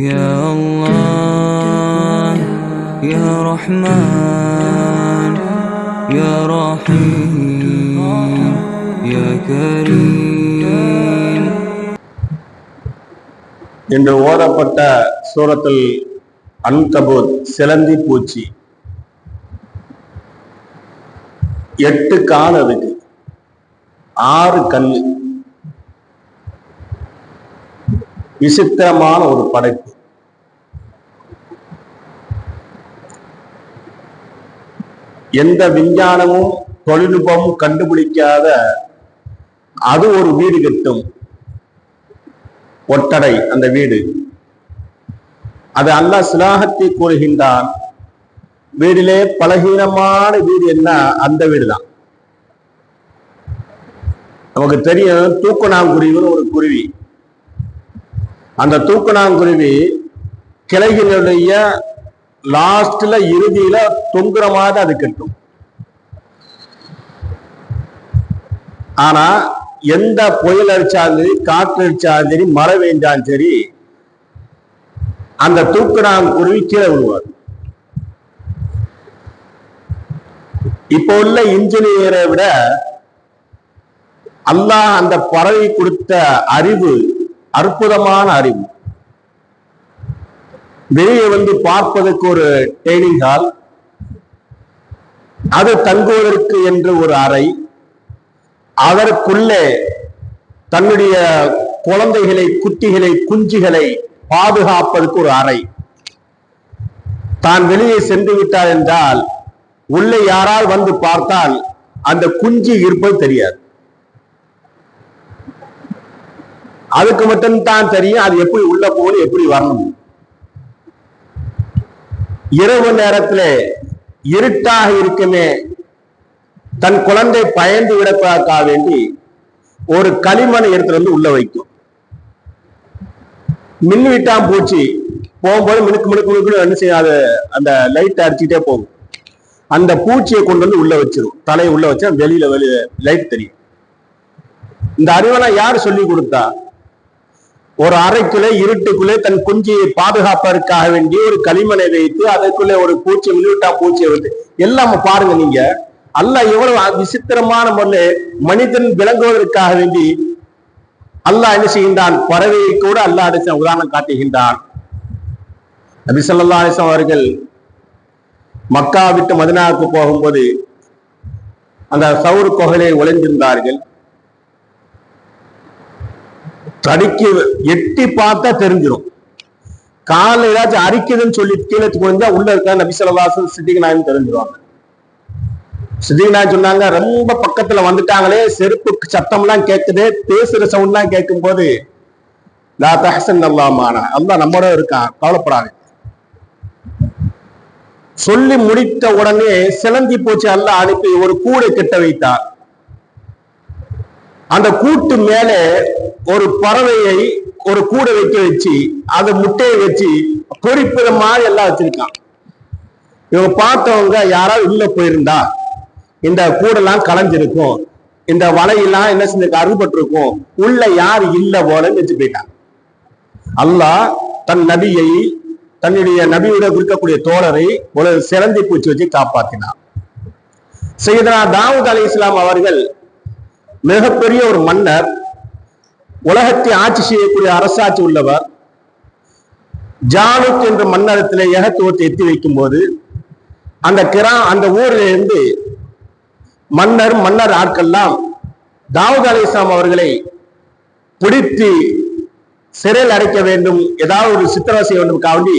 يا الله يا رحمن يا رحيم يا كريم இன்று ஓதப்பட்ட சூரத்தில் அன்கபூத் சிலந்தி பூச்சி எட்டு கால் அதுக்கு ஆறு கல் விசித்திரமான ஒரு படைப்பு. எந்த விஞ்ஞானமும் தொழில்நுட்பமும் கண்டுபிடிக்காத அது ஒரு வீடு கட்டும். ஒட்டடை அந்த வீடு. அது அல்லாஹ் சிலாகத்தை கூறுகின்றான் வீடிலே பலகீனமான வீடு என்ன? அந்த வீடு தான் நமக்கு தெரியும் தூக்கணாங்குருவின்னு ஒரு குருவி. அந்த தூக்கணாங்குருவி கிளைகளுடைய லாஸ்ட்ல இறுதியில தொங்குற மாதிரி அது கட்டும். ஆனா எந்த புயல் அடிச்சாலும் சரி காற்று அடிச்சாலும் சரி மழை பெஞ்சாலும் சரி அந்த தூக்குனாங்குருவி கீழே விழுவார் இப்போ உள்ள இன்ஜினியரை விட அல்லாஹ் அந்த பறவை கொடுத்த அறிவு அற்புதமான அறிவு. வெளியே வந்து பார்ப்பதற்கு ஒரு ட்ரைனிங் ஹால் அது தங்குவதற்கு என்று ஒரு அறை. அதற்குள்ளே தன்னுடைய குழந்தைகளை குட்டிகளை குஞ்சுகளை பாதுகாப்பதற்கு ஒரு அறை. தான் வெளியே சென்று விட்டார் என்றால் உள்ளே யாரால் வந்து பார்த்தால் அந்த குஞ்சு இருப்பது தெரியாது. அதுக்கு மட்டும் தான் தெரியும் அது எப்படி உள்ள போகணும் எப்படி வரணும். இரவு நேரத்துல இருட்டாக இருக்குமே தன் குழந்தை பயந்து விடப்பதற்காக வேண்டி ஒரு களிமண் எடுத்துட்டு வந்து உள்ள வைக்கும். மின் விட்டாம் பூச்சி போகும்போது மினுக்கு மினுக்கு மினுக்கு என்ன செய்யும் அது அந்த லைட் அடிச்சுட்டே போகும். அந்த பூச்சியை கொண்டு வந்து உள்ள வச்சிடும் தலையை உள்ள வச்சா வெளியில வெளிய லைட் தெரியும். இந்த அறிவெல்லாம் யார் சொல்லி கொடுத்தா? ஒரு அறைக்குள்ளே இருட்டுக்குள்ளே தன் குஞ்சியை பாதுகாப்பதற்காக வேண்டி ஒரு களிமனை வைத்து அதற்குள்ளே ஒரு பூச்சி மின்விட்டா பூச்சி வருது எல்லாம் பாருங்க நீங்க. அல்லாஹ் எவ்வளவு விசித்திரமான முறையில் மனிதன் விளங்குவதற்காக வேண்டி அல்லாஹ் என்ன செய்கின்றான்? பறவையை கூட அல்லாஹ் அடிச்ச உதாரணம் காட்டுகின்றான். நபி ஸல்லல்லாஹு அவர்கள் மக்கா விட்டு மதினாவுக்கு போகும்போது அந்த சவுர் கொகலை ஒளிந்திருந்தார்கள். தடுக்கி எட்டி பார்த்தா தெரிஞ்சிடும் காலில் ஏதாச்சும் அரிக்குதுன்னு சொல்லி கீழே கொஞ்சா உள்ள இருக்கா நபி ஸல்லல்லாஹு தெரிஞ்சிருவாங்க. சித்திகநாயன் சொன்னாங்க ரொம்ப பக்கத்துல வந்துட்டாங்களே செருப்பு சத்தம்லாம் கேட்குது பேசுற சவுண்ட்லாம் கேட்கும் போது லா தஹசன் அல்லாமான அல்லாஹ் நம்மோட இருக்கான் கவலைப்படாது. சொல்லி முடித்த உடனே சிலந்தி போச்சு அல்ல அனுப்பி ஒரு கூடை கிட்ட வைத்தார். அந்த கூட்டு மேலே ஒரு பறவையை ஒரு கூடை வைக்க வச்சு அதை முட்டையை வச்சு பொறிப்பத மாதிரி எல்லாம் வச்சிருக்கான். இவங்க பார்த்தவங்க யாராவது உள்ள போயிருந்தா இந்த கூடெல்லாம் கலைஞ்சிருக்கும் இந்த வலையெல்லாம் என்ன செஞ்சிருக்க? அறுபட்டிருக்கும். உள்ள யார் இல்ல போலன்னு வச்சு போயிட்டான். அல்லாஹ் தன் நபியை தன்னுடைய நபியோட இருக்கக்கூடிய தோழரை ஒரு சிறந்தி பூச்சி வச்சு காப்பாத்தினார் செய்தனா தாவூத் அலி இஸ்லாம் அவர்கள் மிகப்பெரிய ஒரு மன்னர். உலகத்தை ஆட்சி செய்யக்கூடிய அரசாட்சி உள்ளவர் ஜாலுத் என்ற மன்னரத்திலே ஏகத்துவத்தை எத்தி வைக்கும் போது அந்த கிரா அந்த ஊரிலிருந்து மன்னர் மன்னர் ஆட்கள்லாம் தாவூத் அலி இஸ்லாம் அவர்களை பிடித்து சிறையில் அடைக்க வேண்டும் ஏதாவது ஒரு சித்திரவதை செய்ய வேண்டும் காண்டி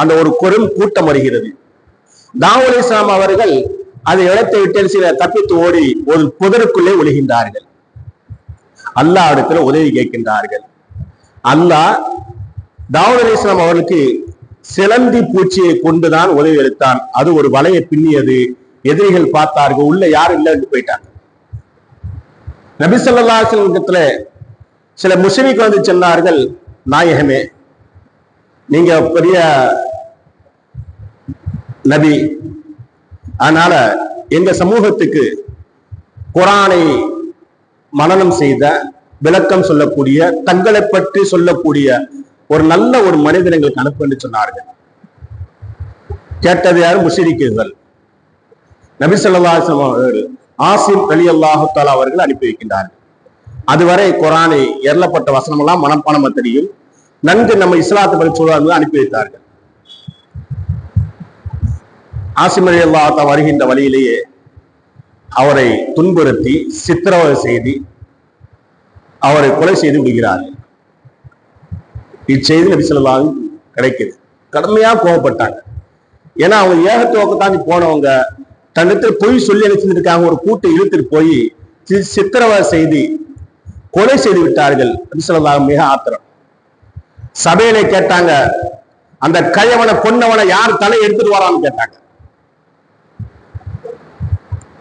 அந்த ஒரு கொரும் கூட்டம் வருகிறது. தாவூத் அலி இஸ்லாம் அவர்கள் அதை இடத்தை விட்டு சில தப்பித்து ஓடி ஒரு புதருக்குள்ளே ஒழுகின்றார்கள். அல்லாஹ் இடத்துல உதவி கேட்கின்றார்கள். அல்லாஹ் தாவூத் அலி இஸ்லாம் அவர்களுக்கு சிலந்தி பூச்சியை கொண்டுதான் உதவி அளித்தான். அது ஒரு வலையை பின்னியது எதிரிகள் பார்த்தார்கள் உள்ள யாரும் இல்லை என்று போயிட்டாங்க. நபி ஸல்லல்லாஹு சில முஸ்லிம்க்கு வந்து சொன்னார்கள் நாயகமே நீங்க பெரிய நபி அதனால எங்க சமூகத்துக்கு குரானை மனனம் செய்த விளக்கம் சொல்லக்கூடிய தங்களை பற்றி சொல்லக்கூடிய ஒரு நல்ல ஒரு மனிதன் எங்களுக்கு அனுப்புன்னு சொன்னார்கள். கேட்டது யாரும் முஷிரிக்குகள். நபி ஸல்லல்லாஹு அவர்கள் ஆசிம் அலி அல்லாஹால அவர்கள் அனுப்பி வைக்கின்றார்கள். அதுவரை குரானை எறலப்பட்ட வசனம் எல்லாம் மனப்பானமா தெரியும். நன்கு நம்ம இஸ்லாத்தை பற்றி சொல்வார்கள் அனுப்பி வைத்தார்கள். ஆசிம் அலி அல்லாஹா வருகின்ற வழியிலேயே அவரை துன்புறுத்தி சித்திரவதை செய்து அவரை கொலை செய்து விடுகிறார்கள் இச்செய்தி நபிசல்லாவும் கிடைக்குது. கடுமையா கோவப்பட்டாங்க. ஏன்னா அவங்க ஏகத்துவக்கத்தாண்டி போனவங்க தன்னிடத்தில் பொய் சொல்லி அனுப்பிச்சிருக்காங்க ஒரு கூட்டை இழுத்துட்டு போய் சி- சித்திரவதை செய்து கொலை செய்து விட்டார்கள். நபி மிக ஆத்திரம். சபையில கேட்டாங்க அந்த கையவனை கொன்னவனை யார் தலை எடுத்துட்டு வரான்னு கேட்டாங்க.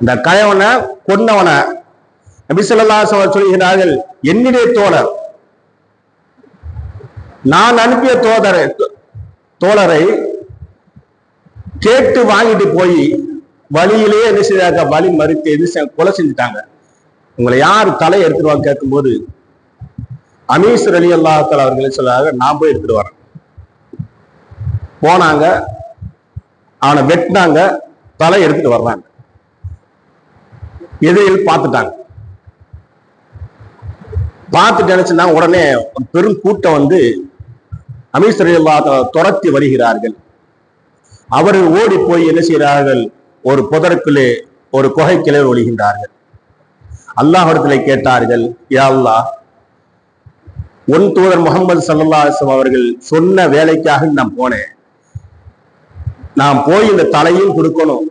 இந்த கயவனை கொன்னவனை நபி சொல்கிறார்கள் என்னுடைய தோழர் நான் அனுப்பிய தோதரை தோழரை கேட்டு வாங்கிட்டு போய் வழியிலேயே என்ன செய்தாங்க வழி மறுத்து என்ன செய்~ கொலை செஞ்சுட்டாங்க. உங்களை யார் தலை எடுத்துருவாங்க கேட்கும்போது அமீஸ்வர் அலி அல்லாஹால அவர்களே சொல்லாக நான் போய் எடுத்துட்டு வரேன். போனாங்க அவனை வெட்டினாங்க தலை எடுத்துட்டு வர்றாங்க. எதிரில் பார்த்துட்டாங்க. பார்த்து நினைச்சுன்னா உடனே ஒரு பெரும் கூட்டம் வந்து அமீஸ்வர் துரத்தி வருகிறார்கள். அவர்கள் ஓடி போய் என்ன செய்கிறார்கள்? ஒரு புதருக்குள்ளே ஒரு குகைக்கிளை ஒழிகின்றார்கள் அல்லாஹிடத்திலே கேட்டார்கள் யா அல்லாஹ் உன் தூதர் முகமது சல்லாஸ்லம் அவர்கள் சொன்ன வேலைக்காக நான் போனேன். நான் போய் இந்த தலையும் கொடுக்கணும்.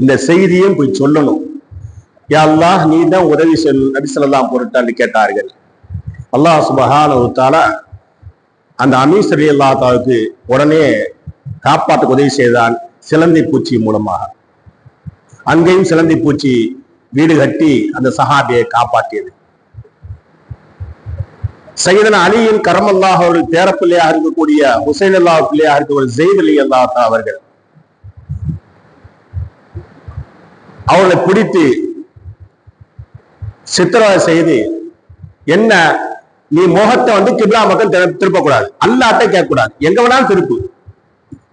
இந்த செய்தியும் போய் சொல்லணும். யா அல்லாஹ் நீ தான் உதவி சொல் நபி ஸல்லல்லாஹு பொருட்டான்னு கேட்டார்கள். அல்லாஹ் சுபஹானஹு அந்த அமீஸ் அலி உடனே காப்பாற்ற உதவி செய்தான் சிலந்தி பூச்சி மூலமாக. அங்கேயும் சிலந்தி பூச்சி வீடு கட்டி அந்த சஹாபியை காப்பாற்றியது. சையதன அலியின் கரமல்லாஹ் அவர்கள் பேரப்பிள்ளையாக இருக்கக்கூடிய ஹுசைன் அல்லாஹ் பிள்ளையாக இருக்கக்கூடிய ஜெயித் அலி அல்லாஹா அவர்கள் அவர்களை பிடித்து சித்திரவதை செய்து என்ன? நீ முகத்தை வந்து கிப்லா பக்கம் திரு- திருப்பக்கூடாது. அல்லாட்ட கேட்கக்கூடாது. எங்க வேணாலும் திருப்பு.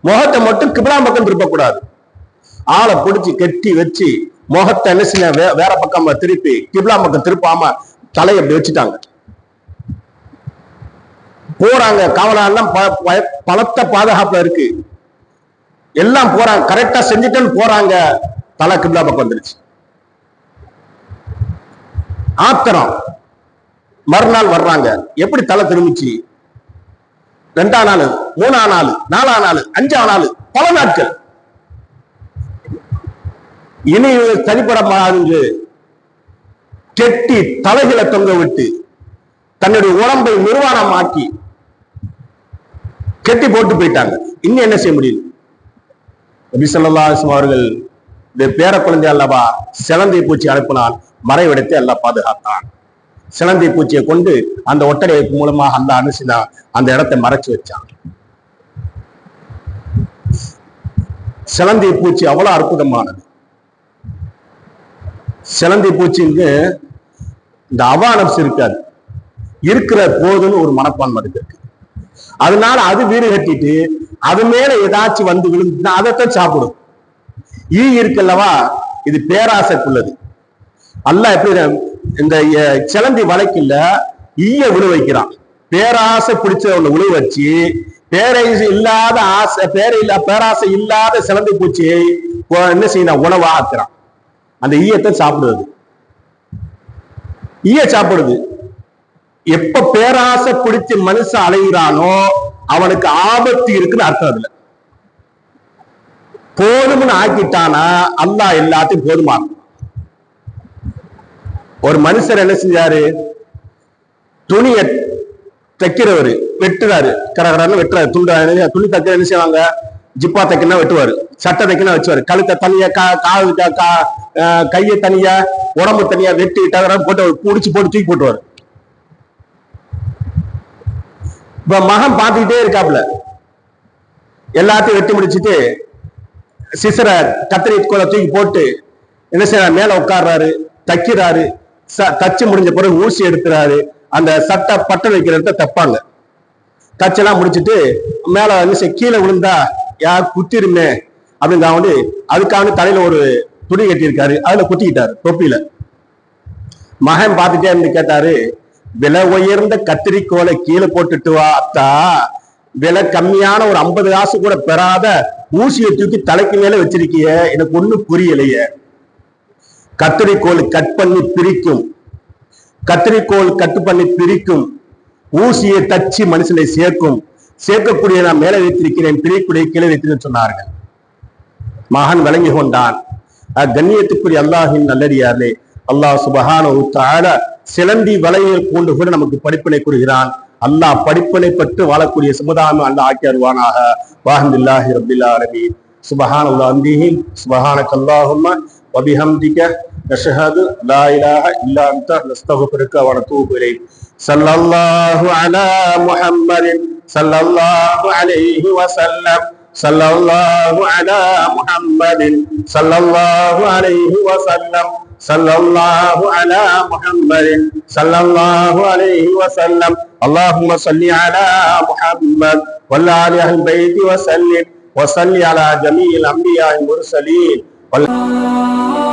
முகத்தை மட்டும் கிப்லா பக்கம் திருப்பக்கூடாது. ஆளை பிடிச்சி கெட்டி வச்சு முகத்தை என்ன செய்ய வே- வேற பக்கம் திருப்பி கிப்லா பக்கம் திருப்பாம தலையை அப்படி வச்சுட்டாங்க. போறாங்க. காவலாளெல்லாம் ப- பலத்த பாதுகாப்புல இருக்கு. எல்லாம் போறாங்க. கரெக்டா செஞ்சுட்டேன்னு போறாங்க. தலை கிப்லா பக்கம் வந்துருச்சு. ஆத்திரம். மறுநாள் வர்றாங்க. எப்படி தலை திரும்பிச்சு? ரெண்டாம் நாள் மூணாம் நாள் நாலாம் நாள் அஞ்சாம் நாள் பல நாட்கள். இனி இவங்க கெட்டி தலைகளை தொங்க விட்டு தன்னுடைய உடம்பை நிர்வாணமாக்கி கெட்டி போட்டு போயிட்டாங்க. இன்னும் என்ன செய்ய முடியும்? நபி அவர்கள் இந்த பேர குழந்தை அல்லவா சிலந்தை பூச்சி அனுப்பினான். மறைவிடத்தை எல்லாம் பாதுகாத்தான். சிலந்தி பூச்சியை கொண்டு அந்த ஒட்டடை மூலமாக அந்த அனுசினா அந்த இடத்தை மறைச்சு வச்சான். சிலந்தி பூச்சி அவ்வளவு அற்புதமானது. சிலந்தி பூச்சிக்கு இந்த அவானப்ஸ் இருக்காது. இருக்கிற போதுன்னு ஒரு மனப்பான்மை இருக்கு. அதனால அது வீடு கட்டிட்டு அது மேல ஏதாச்சும் வந்து விழுந்துச்சுன்னா அதைத்தான் சாப்பிடும். ஈ இருக்குல்லவா? இது பேராசைக்குள்ளது. அல்ல எப்படி இந்த சிலந்தி வலைக்குள்ள ஈய விழு வைக்கிறான். பேராசை பிடிச்சவனை விழு வச்சு பேரை இல்லாத ஆசை பேரை இல்ல பேராசை இல்லாத சிலந்தி பூச்சியை என்ன செய்யணும் உணவா ஆக்குறான். அந்த ஈயத்தை சாப்பிடுவது ஈய சாப்பிடுது. எப்ப பேராசை பிடிச்சு மனுஷன் அலைகிறானோ அவனுக்கு ஆபத்து இருக்குன்னு அர்த்தம் அதுல. போதும்னு ஆக்கிட்டானா அல்லாஹ் எல்லாத்தையும் போதுமா ஒரு மனுஷர் என்ன செஞ்சாரு? துணியை தைக்கிறவரு வெட்டுறாரு. கடகடன்னு வெட்டுறாரு. துண்டு துணி தைக்கிற என்ன செய்வாங்க? ஜிப்பா தைக்கினா வெட்டுவாரு. சட்டை தைக்கினா வச்சுவாரு. கழுத்தை தனியா கா காது கா- கையை தனியா உடம்பு தனியா வெட்டி டகரா போட்டு அவர் புடிச்சு போட்டு தூக்கி போட்டுவாரு. இப்ப மகன் பார்த்துக்கிட்டே இருக்காப்புல. எல்லாத்தையும் வெட்டி முடிச்சிட்டு சிசரை கத்திரி கோல தூக்கி போட்டு என்ன செய்யறாரு மேல உட்கார்றாரு தைக்கிறாரு. தச்சு முடிஞ்ச பிறகு ஊசி எடுத்துறாரு. அந்த சட்டை பட்டம் வைக்கிற இடத்த தைப்பாங்க. தச்செல்லாம் முடிச்சிட்டு மேல வந்து கீழே விழுந்தா யார் குத்திருமே அப்படின்னு வந்து அதுக்காக தலையில ஒரு துணி கட்டியிருக்காரு. அதுல குத்திக்கிட்டாரு தொப்பியில. மகன் பார்த்துட்டே இருந்து கேட்டாரு விலை உயர்ந்த கத்திரிக்கோலை கீழே போட்டுட்டு வா அத்தா. விலை கம்மியான ஒரு ஐம்பது காசு கூட பெறாத ஊசியை தூக்கி தலைக்கு மேல வச்சிருக்கிய. எனக்கு ஒண்ணு புரியலையே. கத்திரிக்கோல் கட் பண்ணி பிரிக்கும். கத்திரிக்கோல் கட் பண்ணி பிரிக்கும். ஊசியை தச்சு மனுஷனை சேர்க்கும். சேர்க்கக்கூடிய நான் மேலே வைத்திருக்கிறேன் பிரிக்கூடிய கீழே வைத்திருக்கிறேன் சொன்னார்கள். மகன் விளங்கி கொண்டான். கண்ணியத்துக்குரிய அல்லாஹின் நல்லடியாரே அல்லாஹ் சுபஹான தாழ சிலந்தி வலையில் கொண்டு கூட நமக்கு படிப்பினை கூறுகிறான். அல்லாஹ் படிப்பினை பெற்று வாழக்கூடிய சமுதாயம் அல்லாஹ் ஆக்கி அருவானாக வாஹந்தில்லாஹி ரபில் ஆலமீன். சுபஹான் அல்லாஹ் அந்திஹி சுபஹானக وبحمدك نشهد لا إله إلا أنت نستغفرك ونتوب إليك. صلى الله على محمد صلى الله عليه وسلم. صلى الله على محمد صلى الله عليه وسلم. صلى الله على محمد صلى الله عليه وسلم. اللهم صل على محمد وعلى آل البيت وسلم. وصل على جميع الأنبياء المرسلين Hola.